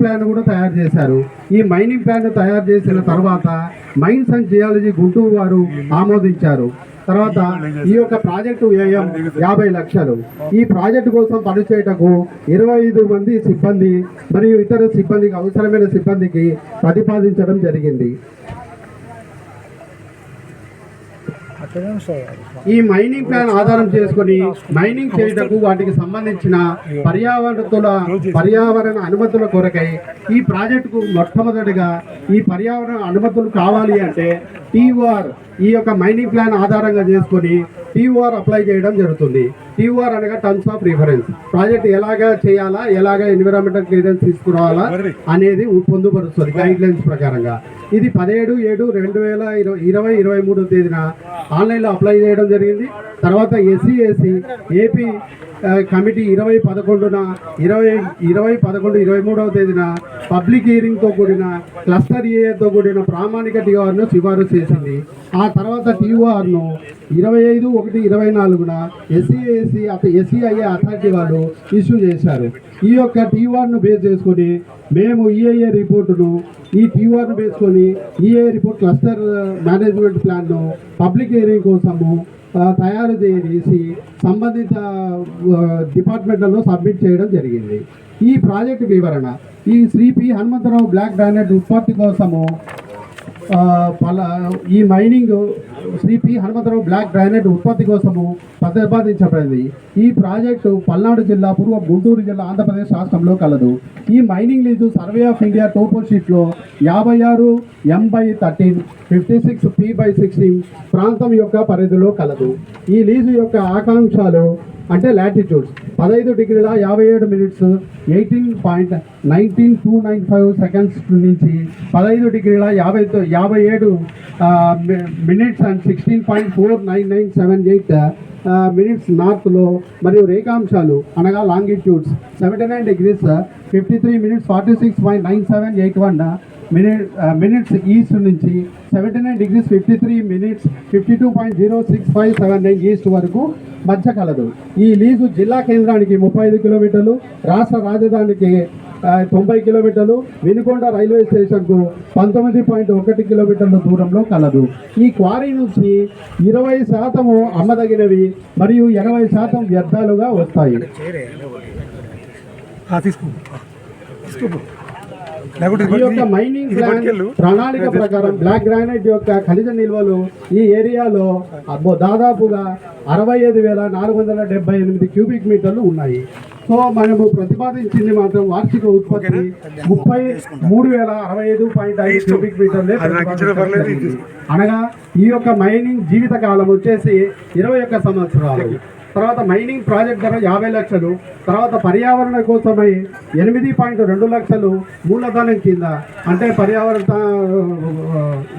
Plan కూడా తయారు చేశారు. ఈ మైనింగ్ ప్లాన్ తయారు చేసిన తర్వాత మైన్స్ అండ్ జియాలజీ గుంటూరు వారు ఆమోదించారు. తర్వాత ఈ యొక్క ప్రాజెక్టు వ్యయం యాభై లక్షలు. ఈ ప్రాజెక్టు కోసం పనిచేయటకు ఇరవై ఐదు మంది సిబ్బంది మరియు ఇతర సిబ్బందికి అవసరమైన సిబ్బందికి ప్రతిపాదించడం జరిగింది. ఈ మైనింగ్ ప్లాన్ ఆధారం చేసుకొని మైనింగ్ చేయటకు వాటికి సంబంధించిన పర్యావరణతుల పర్యావరణ అనుమతుల కొరకై ఈ ప్రాజెక్టుకు మొట్టమొదటిగా ఈ పర్యావరణ అనుమతులు కావాలి అంటే టీఓఆర్ ఈ యొక్క మైనింగ్ ప్లాన్ ఆధారంగా చేసుకొని టీఓఆర్ అప్లై చేయడం జరుగుతుంది. టీఓఆర్ అనగా టర్మ్స్ ఆఫ్ రిఫరెన్స్ ప్రాజెక్ట్ ఎలాగా చేయాలా ఎలాగా ఎన్విరాన్మెంటల్ క్లియరెన్స్ తీసుకురావాలా అనేది పొందుపరుస్తుంది గైడ్ లైన్స్ ప్రకారంగా. ఇది పదిహేడు ఏడు రెండు వేల ఇరవై ఇరవై ఇరవై మూడో తేదీన ఆన్లైన్లో అప్లై చేయడం జరిగింది. తర్వాత ఎస్సీ ఏపీ ఆ, కమిటీ ఇరవై పదకొండున ఇరవై ఇరవై పదకొండు ఇరవై మూడవ తేదీన పబ్లిక్ హియరింగ్తో కూడిన క్లస్టర్ ఏఏతో కూడిన ప్రామాణిక టీఆర్ను సిఫారసు చేసింది. ఆ తర్వాత టీఓఆర్ను ఇరవై ఐదు ఒకటి ఇరవై నాలుగున ఎస్సీఏసీ అత ఎస్సీఐఏ అథారిటీ వాళ్ళు ఇష్యూ చేశారు. ఈ యొక్క టీఓఆర్ను బేస్ చేసుకొని మేము ఈఏఏ రిపోర్టును ఈ టీఓఆర్ను వేసుకొని ఈఏ రిపోర్ట్ క్లస్టర్ మేనేజ్మెంట్ ప్లాన్ను పబ్లిక్ హియరింగ్ కోసము తయారు చేసి సంబంధిత డిపార్ట్మెంట్లలో సబ్మిట్ చేయడం జరిగింది. ఈ ప్రాజెక్టు వివరణ ఈ Shri P. Hanumantharao black granite ఉత్పత్తి కోసము పల ఈ mining Shri P Hanumantharao black granite ఉత్పత్తి కోసము ప్రతిపాదించబడింది ఈ ప్రాజెక్టు పల్నాడు జిల్లా పూర్వ గుంటూరు జిల్లా ఆంధ్రప్రదేశ్ రాష్ట్రంలో కలదు. ఈ mining lease survey of India topo షీట్లో యాభై ఆరు M by thirteen fifty six P by sixteen ప్రాంతం యొక్క పరిధిలో కలదు. ఈ లీజు యొక్క ఆకాంక్షలు అంటే లాటిట్యూడ్స్ పదహైదు డిగ్రీల యాభై ఏడు minutes eighteen point nineteen two nine five seconds నుంచి పదహైదు డిగ్రీల యాభై యాభై ఏడు minutes and sixteen point four nine nine seven eight minutes నార్త్లో మరియు రేఖాంశాలు అనగా longitudes seventy nine degrees fifty three minutes forty six point nine seven eight one minute minutes east నుంచి seventy nine degrees fifty three minutes fifty two point zero six five seven nine east వరకు మధ్య కలదు ఈ lease జిల్లా కేంద్రానికి ముప్పై ఐదు కిలోమీటర్లు రాష్ట్ర రాజధానికి తొంభై కిలోమీటర్లు వినుకొండ రైల్వే స్టేషన్కు పంతొమ్మిది పాయింట్ ఒకటి కిలోమీటర్ల దూరంలో కలదు. ఈ క్వారీ నుంచి ఇరవై శాతము అమ్మదగినవి మరియు ఎనభై శాతం వ్యర్థాలుగా వస్తాయి. తీసుకో. ఈ యొక్క మైనింగ్ ప్లాన్ ప్రణాళిక ప్రకారం బ్లాక్ గ్రానైట్ యొక్క ఖనిజ నిల్వలు ఈ ఏరియాలో అబ్బో దాదాపుగా అరవై ఐదు వేల నాలుగు వందల డెబ్బై ఎనిమిది క్యూబిక్ మీటర్లు ఉన్నాయి. సో మనము ప్రతిపాదించింది మాత్రం వార్షిక ఉత్పత్తి ముప్పై మూడు వేల అరవై ఐదు పాయింట్ ఐదు క్యూబిక్ మీటర్లే. అనగా ఈ యొక్క మైనింగ్ జీవిత కాలం వచ్చేసి ఇరవై ఒక్క సంవత్సరాలు. తర్వాత మైనింగ్ ప్రాజెక్ట్ ధర యాభై లక్షలు తర్వాత పర్యావరణ కోసమై ఎనిమిది పాయింట్ రెండు లక్షలు మూలధనం కింద. అంటే పర్యావరణ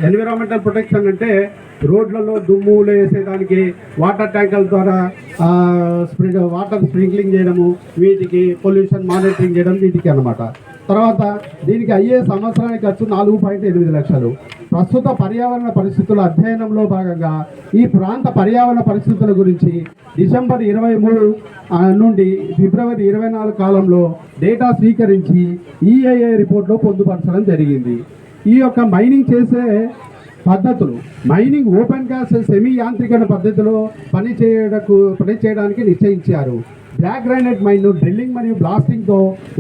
ఎన్విరాన్మెంటల్ ప్రొటెక్షన్ అంటే రోడ్లలో దుమ్ములు వేసేదానికి వాటర్ ట్యాంకర్ల ద్వారా స్ప్రింక్ వాటర్ స్ప్రింక్లింగ్ చేయడము వీటికి పొల్యూషన్ మానిటరింగ్ చేయడం వీటికి అన్నమాట. తర్వాత దీనికి అయ్యే సంవత్సరానికి ఖర్చు నాలుగు పాయింట్ ఎనిమిది లక్షలు. ప్రస్తుత పర్యావరణ పరిస్థితుల అధ్యయనంలో భాగంగా ఈ ప్రాంత పర్యావరణ పరిస్థితుల గురించి డిసెంబర్ ఇరవై మూడు నుండి ఫిబ్రవరి ఇరవై నాలుగు కాలంలో డేటా స్వీకరించి ఈఐఏ రిపోర్ట్లో పొందుపరచడం జరిగింది. ఈ యొక్క మైనింగ్ చేసే పద్ధతులు మైనింగ్ ఓపెన్ కాస్ట్ సెమీ యాంత్రికరణ పద్ధతిలో పని పనిచేయడానికి పని చేయడానికి నిశ్చయించారు. బ్లాక్ గ్రానైట్ మైన్ డ్రిల్లింగ్ మరియు బ్లాస్టింగ్తో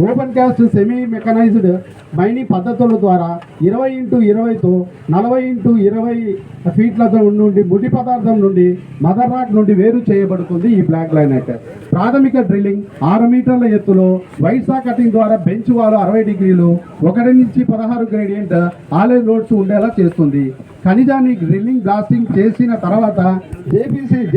open cast semi mechanised mining పద్ధతుల ద్వారా ఇరవై ఇంటూ ఇరవైతో నలభై ఇంటూ ఇరవై ఫీట్లతో నుండి ముడి పదార్థం నుండి మదర్ రాక్ నుండి వేరు చేయబడుతుంది ఈ బ్లాక్ గ్రానైట్. ప్రాథమిక డ్రిల్లింగ్ ఆరు మీటర్ల ఎత్తులో వైసా కటింగ్ ద్వారా బెంచ్ వారు అరవై డిగ్రీలు ఒకటి నుంచి పదహారు గ్రేడియంట్ ఆలే లోడ్స్ ఉండేలా చేస్తుంది. ఖనిజాన్ని డ్రిల్లింగ్ బ్లాస్టింగ్ చేసిన తర్వాత జేపీసీ